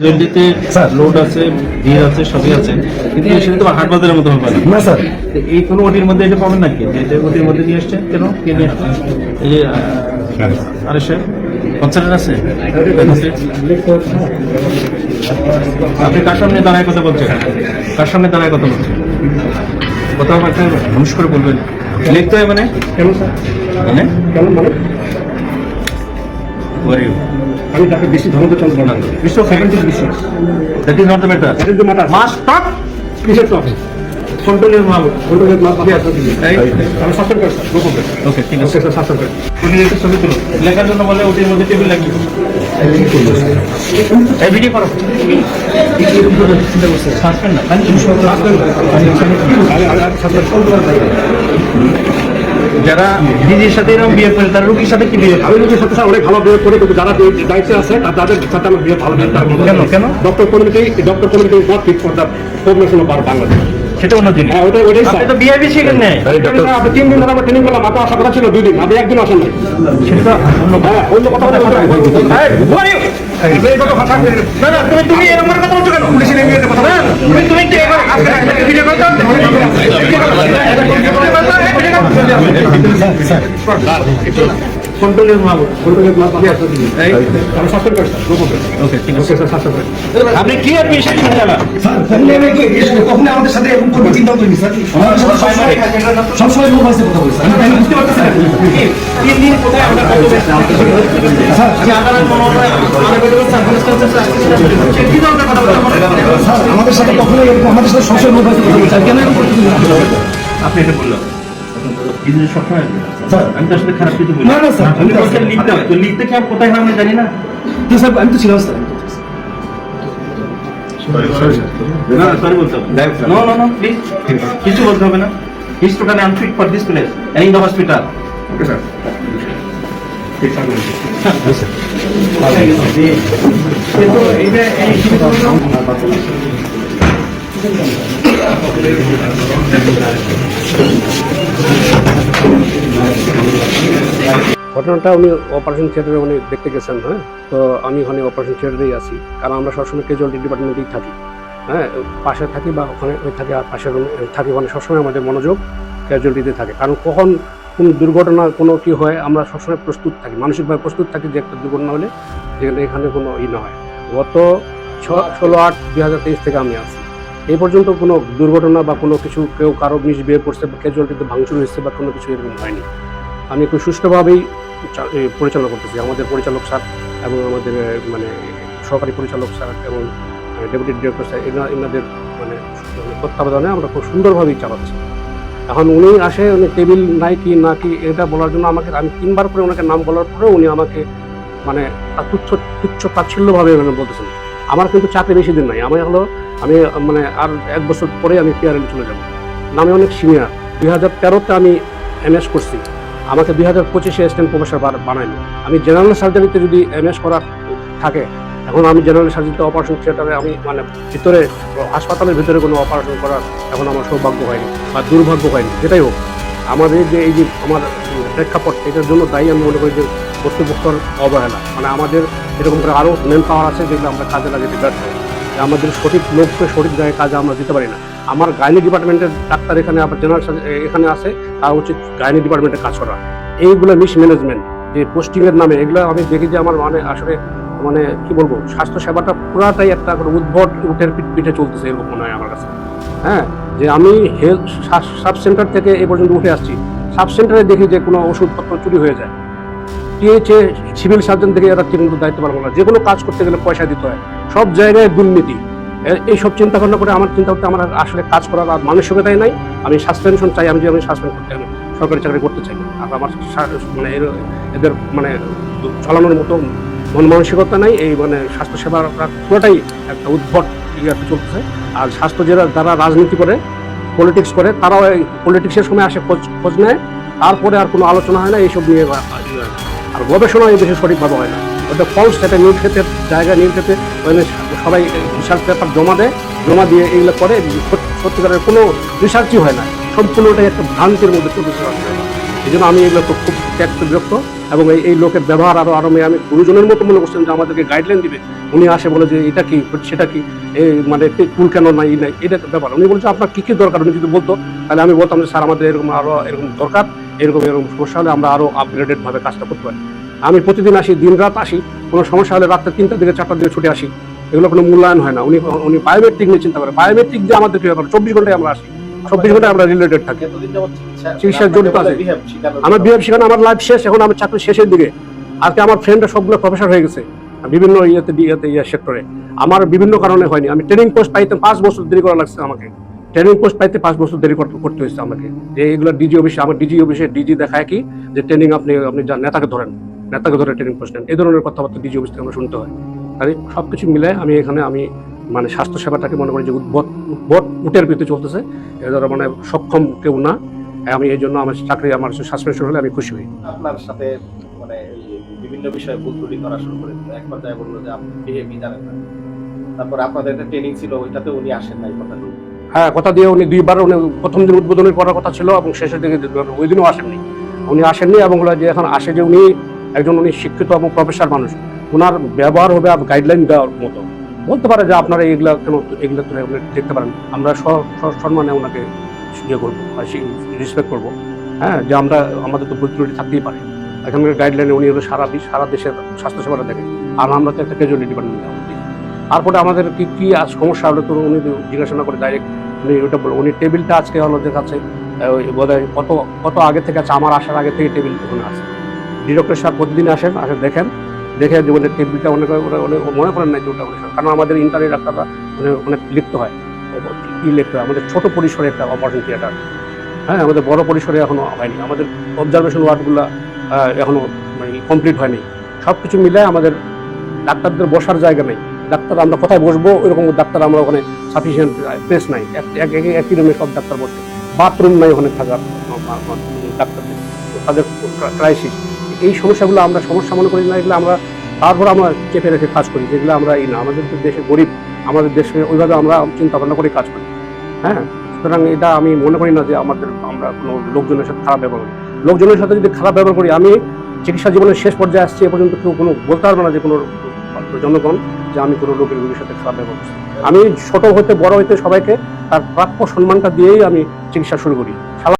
জয়েন্টিতে load আছে ভিড় আছে সবই আছে। কিন্তু সেটা তো হাট বাজারের মতো হবে না না স্যার এই কোনো ওটির মধ্যে এটা পাবেন নাকি? এটা ওটির মধ্যে নিয়ে আসছে কেন? কে নিয়ে আসছে এই আরে স্যার কনসার্ট আছে? আছে? আপনি কার সামনে দাঁড়ায় কথা বলছেন? কার সামনে দাঁড়ায় কথা বলছেন? কথা একটা হুশ করে বলবেন। লিখতে হয় মানে? স্যার? মানে? কেন মানে? আমি তাকে বেশি ধরতে চলবো না বিশ্ব সেকেন্ড বিশ্বাস That is not the matter. এটা যে মাথা Must stop কিসের টপ control your mouth. কন্ট্রোলের মাথা Right? আমি শাসন করি স্যার গোপন Okay, ঠিক আছে। ওকে স্যার শাসন করি প্রতিনিধিত্ব ছবি তুলো লেখার জন্য বলে ওটির মধ্যে টেবিল লাগবে এই ভিডিও করো সাসপেন্ড না খালি আমি আমি শাসন যারা দিদির সাথে এরকম বিয়ে করে তারা রুগীর সাথে কি বিয়ে আমি নিজের সাথে স্যার অনেক ভালো বিয়ে করি কিন্তু যারা দায়িত্বে আছে তাদের সাথে আমার বিয়ে ভালো কেন, কেন? Doctor community doctor community not fit for the of Bangladesh সেটা অন্য জিনিস হ্যাঁ ওটাই ওটাই আপনি তো বিআইবি শিখেন নাই আপনি তিন দিন ধরে আমার ট্রেনিং করলাম আপনার আসার কথা ছিল দুই দিন আপনি একদিন আসেন নাই সেটা অন্য হ্যাঁ অন্য কথা বলতে হবে। এই, who are you? এই কথা ভাষা না না তুমি তুমি এরকম কথা বলছো কেন পুলিশের এমনিতে কথা তুমি তুমি কি এবার আজকে ভিডিও করছ আপনি কি অ্যাডমিশন আমাদের সাথে এরকম করবে চিন্তা করিনি স্যার সবসময় সবসময় লোক আছে কথা বলি স্যার বুঝতে পারতেছি তিন দিন কোথায় আমরা কত স্যার আমি আদালত মনে হয় আমাদের সাথে কখনো আমাদের সাথে সবসময় লোক আছে কথা বলি স্যার কেন এরকম আপনি এটা বললাম এই যে সবসময় স্যার। আমি তো আসলে খারাপ কিছু বলি না, না, স্যার, আমি লিখতে তো লিখতে কি কোথায় হয় আমি জানি না। তো স্যার আমি তো ছিলাম স্যার। না নো নো প্লিজ কিছু বলতে হবে না। His totally unfit for this place and in the hospital okay sir ঠিক স্যার। কিন্তু এটা এই ঘটনাটা উনি অপারেশন থিয়েটারে উনি দেখতে গেছেন হ্যাঁ? তো আমি ওখানে অপারেশন থিয়েটারেই আছি। কারণ আমরা সবসময় ক্যাজুয়ালিটি ডিপার্টমেন্টেই থাকি হ্যাঁ? পাশে থাকি বা ওখানে ওই থাকি, আর রুমে থাকি ওখানে সবসময় আমাদের মনোযোগ ক্যাজুয়ালিটিতে থাকে। কারণ কখন কোন দুর্ঘটনা, কোনো কি হয়, আমরা সবসময় প্রস্তুত থাকি। মানসিকভাবে প্রস্তুত থাকি যে একটা দুর্ঘটনা হলে যেখানে এখানে কোনো ই না হয়। গত ষোলো আট দুই হাজার তেইশ থেকে আমি আছি। এই পর্যন্ত কোনো দুর্ঘটনা বা কোনো কিছু কেউ কারও বিয়ে করছে বা ক্যাজুয়ালিটিতে ভাঙচুর হয়েছে বা কোনো কিছু এরকম হয়নি। আমি খুব সুষ্ঠুভাবেই পরিচালনা করতেছি। আমাদের পরিচালক স্যার এবং আমাদের মানে সহকারী পরিচালক স্যার এবং ডেপুটি ডিরেক্টর স্যার, এনা এনাদের মানে মানে তত্ত্বাবধানে আমরা খুব সুন্দরভাবেই চালাচ্ছি। এখন উনি আসে, উনি টেবিল নাই কি না কি এটা বলার জন্য আমাকে, আমি তিনবার করে ওনাকে নাম বলার পরেও উনি আমাকে মানে তুচ্ছ তুচ্ছ তাচ্ছিল্যভাবে মানে বলতেছেন। আমার কিন্তু চাকরি বেশি দিন নাই। আমি হলো, আমি মানে আর এক বছর পরে আমি পিআরএল চলে যাব। নামে অনেক সিনিয়র দুই হাজার তেরোতে আমি এমএস করছি। আমাকে দুই হাজার পঁচিশে অ্যাসিস্ট্যান্ট প্রফেসর বানায়নি আমি জেনারেল সার্জারিতে যদি এমএস করা থাকে, এখন আমি জেনারেল সার্জারিতে অপারেশন থিয়েটারে আমি মানে ভিতরে, হাসপাতালের ভিতরে কোনো অপারেশন করার এখন আমার সৌভাগ্য হয়নি বা দুর্ভাগ্য হয়নি। যেটাই হোক, আমাদের যে এই যে আমার প্রেক্ষাপট, এটার জন্য দায়ী আমি মনে করি যে কর্তৃপক্ষর অবহেলা। মানে আমাদের এরকম করে আরও মেন পাওয়ার আছে যেগুলো আমরা কাজে লাগাতে ব্যর্থ আমাদের সঠিক লোককে সঠিক জায়গায় কাজে আমরা দিতে পারি না। আমার গাইনি ডিপার্টমেন্টের ডাক্তার এখানে আবার জেনারেল এখানে আছে, তার উচিত গাইনি ডিপার্টমেন্টে কাজ করা। এইগুলো মিস ম্যানেজমেন্ট যে পোস্টিংয়ের নামে, এগুলো আমি দেখি যে আমার মানে আসলে মানে কি বলব, স্বাস্থ্য সেবাটা পুরাটাই একটা উদ্ভট উঠের পিঠ পিঠে চলতেছে এরকম মনে হয় আমার কাছে। হ্যাঁ? যে আমি হেলথ সাব সেন্টার থেকে এ পর্যন্ত উঠে আসছি। সাব সেন্টারে দেখি যে কোনো ওষুধপত্র চুরি হয়ে যায়। টিএইচএ সিভিল সার্জন থেকে এরা কিন্তু দায়িত্ব পালন করে। যে কোনো কাজ করতে গেলে পয়সা দিতে হয়। সব জায়গায় দুর্নীতি। এইসব চিন্তা ভাবনা করে আমার চিন্তা করতে আমার আসলে কাজ করার আর মানসিকতাই নাই। আমি সাসপেনশন চাই, আমি যে আমি সাসপেন্ড করতে আমি সরকারি চাকরি করতে চাই আর আমার মানে এদের মানে চলানোর মতো মন মানসিকতা নাই। এই মানে স্বাস্থ্যসেবা পুরোটাই একটা উদ্ভট ইয়াতে চলতেছে। আর স্বাস্থ্য যারা যারা রাজনীতি করে পলিটিক্স করে, তারাও পলিটিক্সের সময় আসে খোঁজ খোঁজ নেয়। তারপরে আর কোনো আলোচনা হয় না। এইসব নিয়ে ইয়ে। আর গবেষণা এই দেশে সঠিকভাবে হয় না। ওটা ফলস একটা নিউজ ক্ষেত্রে, জায়গা নিউজ ক্ষেত্রে ওখানে সবাই রিসার্চ পেপার জমা দেয়, জমা দিয়ে এগুলো করে সত্যিকারের কোনো রিসার্চই হয় না। সম্পূর্ণটাই একটা ভ্রান্তির মধ্যে চলতেছে এই জন্য আমি এগুলো খুব খুব বিরক্ত এবং এই এই লোকের ব্যবহার আরও আরও আমি গুরুজনের মতো মনে করছেন যে আমাদেরকে গাইডলাইন দিবে। উনি আসে বলে যে, এটা কি? সেটা কি? এই মানে টুল কেন নাই নাই? এটা ব্যাপার। উনি বলছে, আপনার কী কী দরকার? উনি যদি বলতো, তাহলে আমি বলতাম যে, স্যার, আমাদের এরকম আরও এরকম দরকার। এরকম এরকম সমস্যা হলে আমরা আরও আপগ্রেডেড ভাবে কাজটা করতে পারি। আমি প্রতিদিন আসি দিন রাত আসি কোনো সমস্যা হলে রাত্রে তিনটা দিকে চারটার দিকে ছুটে আসি। এগুলো কোনো মূল্যায়ন হয় না। উনি উনি বায়োমেট্রিক নিয়ে চিন্তা করে। বায়োমেট্রিক যে আমাদের ব্যাপার? চব্বিশ ঘন্টায় আমরা আসি। চব্বিশ ঘন্টায় আমরা রিলেটেড থাকি। চিকিৎসা- চিকিৎসার জড়িত আছে। আমার। বিএফ সেখানে আমার লাইফ শেষ এখন আমার চাকরি শেষের দিকে। আজকে আমার ফ্রেন্ডরা সবগুলো প্রফেসর হয়ে গেছে বিভিন্ন ইয়েতে ইয়েতে ইয়ে সেক্টরে আমার বিভিন্ন কারণে হয়নি। আমি ট্রেনিং পোস্ট পাইতে পাঁচ বছর দেরি করা লাগছে আমাকে। ট্রেনিং পোস্ট পাইতে পাঁচ বছর দেরি করতে হয়েছে আমাকে। যে এগুলো ডিজি অফিসে আমার ডিজি অফিসে ডিজি দেখায় কি? যে ট্রেনিং আপনি আপনি যান নেতাকে ধরেন, নেতাকে ধরে ট্রেনিং পোস্ট নেন। এই ধরনের কথাবার্তা ডিজি অফিস থেকে আমরা শুনতে হয়। তাই সব কিছু মিলে আমি এখানে আমি মানে স্বাস্থ্য সেবাটাকে মনে করি যে উদ্ভট উদ্ভট উটের ভিত্তি চলতেছে। এ ধরো মানে সক্ষম কেউ না। আমি এই জন্য আমার চাকরি, আমার সাসপেনশন হলে আমি খুশি হই। আপনার সাথে মানে বিভিন্ন বিষয়ে ভুল করা শুরু করে দিল। একবার তাই বলল যে আপনি বিহেভি জানেন না। তারপর আপনাদের একটা ট্রেনিং ছিল ওইটাতে উনি আসেন নাই কথা দিয়ে হ্যাঁ কথা দিয়ে উনি দুইবার উনি প্রথম দিন উদ্বোধনের করার কথা ছিল এবং শেষের দিকে ওই দিনও আসেননি। উনি আসেননি এবং যে এখন আসে যে উনি একজন উনি শিক্ষিত এবং প্রফেসর মানুষ ওনার ব্যবহার হবে গাইডলাইন দেওয়ার মতো। বলতে পারে যে আপনারা এগুলা কেন এগুলো তো আপনি দেখতে পারেন। আমরা সম্মানে ওনাকে ইয়ে করব রেসপেক্ট করব। হ্যাঁ যে আমরা, আমাদের তো ভুল থাকতেই পারে। এখানকার গাইডলাইনে উনি সারা সারা দেশের স্বাস্থ্যসেবাটা দেখেন। আর আমরা তো একটা ক্যাজুয়ালি ডিপার্টমেন্ট তারপরে আমাদের কি কি আজ সমস্যা হলো তো উনি জিজ্ঞাসা করে ডাইরেক্ট উনি ওটা বলো উনি টেবিলটা আজকে আহ, ওই বোধহয় কত কত আগে থেকে আছে আমার আসার আগে থেকে টেবিল ওখানে আছে। ডিরেক্টর সাহেব প্রতিদিন আসেন আসে দেখেন দেখে যে ওদের টেবিলটা অনেক মনে করেন না যে ওটা অনেক কারণ আমাদের ইন্টারনেট ডাক্তাররা অনেক অনেক লিখতে হয় কি লিখতে হয় আমাদের ছোট পরিসরে একটা অপারেশন থিয়েটার হ্যাঁ আমাদের বড় পরিসরে এখনও হয়নি আমাদের অবজারভেশন ওয়ার্ডগুলো এখনও মানে কমপ্লিট হয়নি। সব কিছু মিলে আমাদের ডাক্তারদের বসার জায়গা নেই। ডাক্তার আমরা কোথায় বসবো? ওইরকম ডাক্তার আমরা ওখানে সাফিসিয়েন্ট প্লেস নাই। এক- এক- রুমে সব ডাক্তার বসে। বাথরুম নাই ওখানে থাকার ডাক্তারদের। তাদের ক্রাইসিস এই সমস্যাগুলো আমরা, সমস্যা মনে করি না, এগুলো আমরা তারপর আমরা চেপে রেখে কাজ করি, যেগুলো আমরা এই না, আমাদের দেশে গরিব, আমাদের দেশে ওইভাবে আমরা চিন্তা ভাবনা করে কাজ করি। হ্যাঁ? সুতরাং এটা আমি মনে করি না যে আমাদের, আমরা কোনো লোকজনের সাথে খারাপ ব্যবহার করি। লোকজনের সাথে যদি খারাপ ব্যবহার করি, আমি চিকিৎসা জীবনের শেষ পর্যায়ে আসছি, এ পর্যন্ত কেউ কোনো বলতে পারবে না যে কোনো জনগণ যে আমি কোনো লোকের সাথে খারাপ ব্যবহার করছি। আমি ছোট হতে, বড় হইতে সবাইকে তার প্রাপ্য সম্মানটা দিয়েই আমি চিকিৎসা শুরু করি।